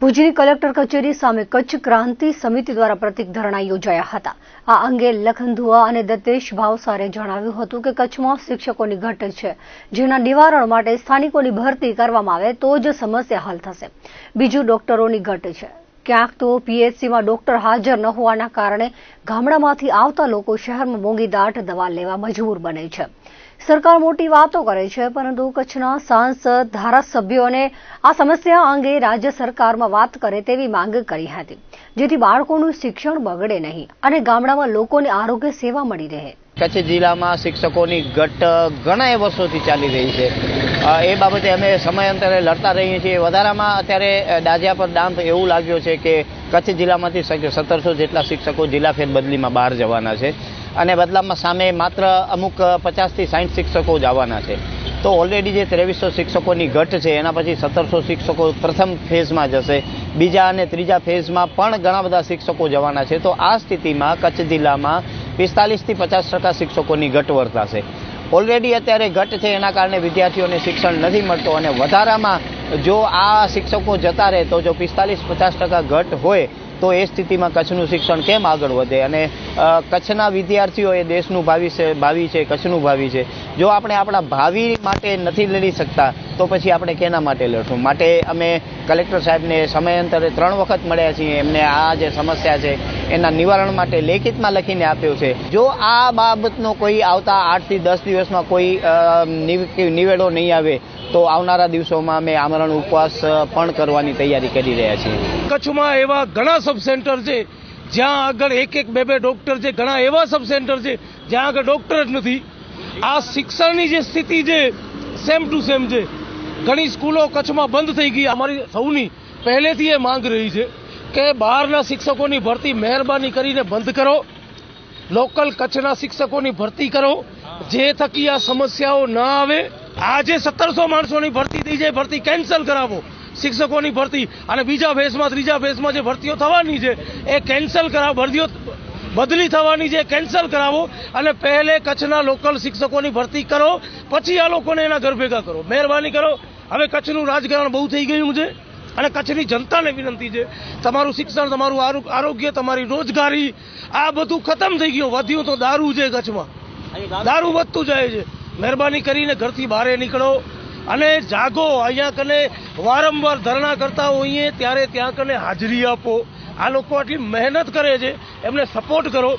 ભુજની કલેક્ટર કચેરી સામે કચ્છ ક્રાંતિ સમિતિ દ્વારા પ્રતિક ધરણા યોજાયા હતા. આ અંગે લખનધુઆ અને દત્તેશ ભાવસારે જણાવ્યું હતું કે કચ્છમાં શિક્ષકોની ઘટ છે. જેના નિવારણ માટે સ્થાનિકોની ભરતી કરવામાં આવે તો જ સમસ્યા હલ થશે. બીજું ડોક્ટરોની ઘટ છે. ક્યાંક તો પીએચસીમાં ડોક્ટર હાજર ન હોવાના કારણે ગામડામાંથી આવતા લોકો શહેરમાં મોંઘીદાટ દવા લેવા મજબૂર બને છે. સરકાર મોટી વાતો કરે છે, પરંતુ કચ્છના સાંસદ, ધારાસભ્યોને આ સમસ્યા અંગે રાજ્ય સરકારમાં વાત કરે તેવી માંગ કરી હતી, જેથી બાળકોનું શિક્ષણ બગડે નહીં અને ગામડામાં લોકોને આરોગ્ય સેવા મળી રહે. કચ્છ જિલ્લામાં શિક્ષકોની ઘટ ઘણા વર્ષોથી ચાલી રહી છે. એ બાબતે અમે સમયાંતરે લડતા રહીએ છીએ. વધારામાં અત્યારે દાજિયા પર ડાંપ એવું લાગ્યો છે કે કચ્છ જિલ્લામાંથી સત્તરસો જેટલા શિક્ષકો જિલ્લા ફેરબદલીમાં બહાર જવાના છે. અને બદલામાં સામે માત્ર અમુક પચાસથી સાઠ શિક્ષકો જ આવવાના છે. તો ઓલરેડી જે ત્રેવીસો શિક્ષકોની ઘટ છે, એના પછી સત્તરસો શિક્ષકો પ્રથમ ફેઝમાં જશે. બીજા અને ત્રીજા ફેઝમાં પણ ઘણા બધા શિક્ષકો જવાના છે. તો આ સ્થિતિમાં કચ્છ જિલ્લામાં પિસ્તાલીસથી પચાસ ટકા શિક્ષકોની ઘટ વર્તાશે. ઓલરેડી અત્યારે ઘટ છે, એના કારણે વિદ્યાર્થીઓને શિક્ષણ નથી મળતું અને વધારામાં જો આ શિક્ષકો જતા રહે, તો જો પિસ્તાલીસ પચાસ ટકા ઘટ હોય તો એ સ્થિતિમાં કચ્છનું શિક્ષણ કેમ આગળ વધે? અને કચ્છના વિદ્યાર્થીઓ એ દેશનું ભાવિ છે ભાવિ છે, કચ્છનું ભાવિ છે. જો આપણે આપણા ભાવિ માટે નથી લડી શકતા, તો પછી આપણે કેના માટે લડશું? માટે અમે કલેક્ટર સાહેબને સમયાંતરે ત્રણ વખત મળ્યા છીએ. એમને આ જે સમસ્યા છે, એના નિવારણ માટે લેખિતમાં લખીને આપ્યો છે. જો આ બાબતનો કોઈ આવતા આઠથી દસ દિવસમાં કોઈ નિવેડો નહીં આવે તો આવનારા દિવસોમાં અમે આમરણ ઉપવાસ પણ કરવાની તૈયારી કરી રહ્યા છીએ. કચ્છમાં એવા ઘણા સબ સેન્ટર છે, જ્યાં આગળ એક એક બે બે ડોક્ટર છે, ઘણા એવા સબ સેન્ટર છે, જ્યાં આગળ ડોક્ટર જ નથી. આ શિક્ષણની જે સ્થિતિ છે સેમ ટુ સેમ છે. ઘણી સ્કૂલો કચ્છમાં બંધ થઈ ગઈ. અમારી સૌની પહેલેથી એ માંગ રહી છે કે બહારના શિક્ષકોની ભરતી મહેરબાની કરીને બંધ કરો. લોકલ કચ્છના શિક્ષકોની ભરતી કરો. જે થકી આ સમસ્યાઓ ન આવે આજે સત્તરસો માણસોની ભરતી થઈ જાય ભરતી કેન્સલ કરાવો. શિક્ષકોની ભરતી અને બીજા ફેઝમાં ત્રીજા ફેઝમાં જે ભરતીઓ થવાની છે એ કેન્સલ કરાવો ભરતીઓ બદલી થવાની છે કેન્સલ કરાવો અને પહેલે કચ્છના લોકલ શિક્ષકોની ભરતી કરો પછી આ લોકોને એના ઘર ભેગા કરો. મહેરબાની કરો. હવે કચ્છનું રાજકારણ બહુ થઈ ગયું છે અને કચ્છની જનતાને વિનંતી છે તમારું શિક્ષણ તમારું આરો- આરોગ્ય તમારી રોજગારી આ બધું ખતમ થઈ ગયું. વધ્યું તો દારૂ છે કચ્છમાં. દારૂ વધતું જાય છે. મહેરબાની કરીને ઘરથી બહાર નીકળો અને જાગો. અહીંયા કને વારંવાર ધરણા કરતા હોઈએ ત્યારે ત્યાં કને હાજરી આપો. આ લોકો આટલી મહેનત કરે છે, એમને સપોર્ટ કરો.